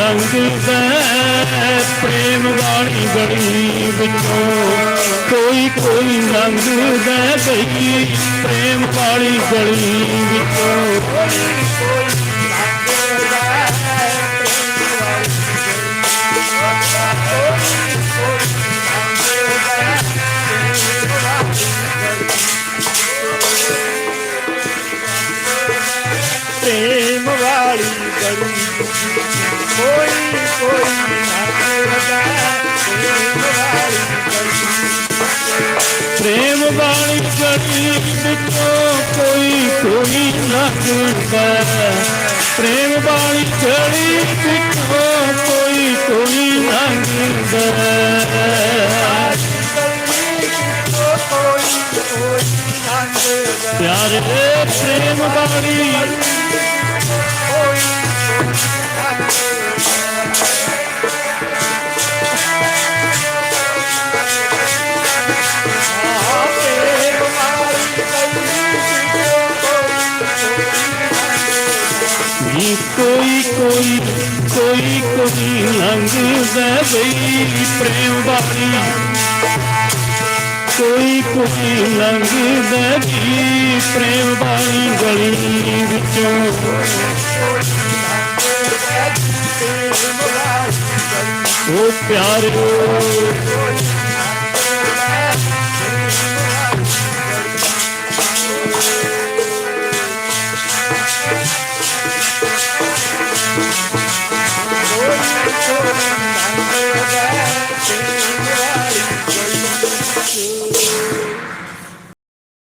ਲੰਘਦਾ ਪ੍ਰੇਮ ਵਾਲੀ ਗਲੀ ਵਿੱਚੋਂ। ਕੋਈ ਕੋਈ ਲੰਘਦਾ ਗਈ ਪ੍ਰੇਮ ਵਾਲੀ ਗਲੀ ਵਿੱਚੋਂ। ਪ੍ਰੇਮ ਵਾਲੀ ਗਲੀ ਕੋਈ ਕੋਈ ਲੰਘਦਾ ਪ੍ਰੇਮ ਵਾਲੀ ਗਲੀ ਵਿੱਚੋਂ ਕੋਈ ਕੋਈ ਲੰਘਦਾ ਕੋਈ ਕੋਈ ਪਿਆਰੇ ਪ੍ਰੇਮ ਵਾਲੀ ਨੀ ਕੋਈ ਕੋਈ ਕੋਈ ਕੋਈ ਲੰਘਦਾ ਬਈ ਪ੍ਰੇਮ ਵਾਲੀ ਕੋਈ ਕੋਈ ਲੰਘਦਾ ਜੀ ਪ੍ਰੇਮ ਵਾਲੀ ਗਲੀ ਵਿੱਚੋਂ। ਉਹ ਪਿਆਰਿਓ you.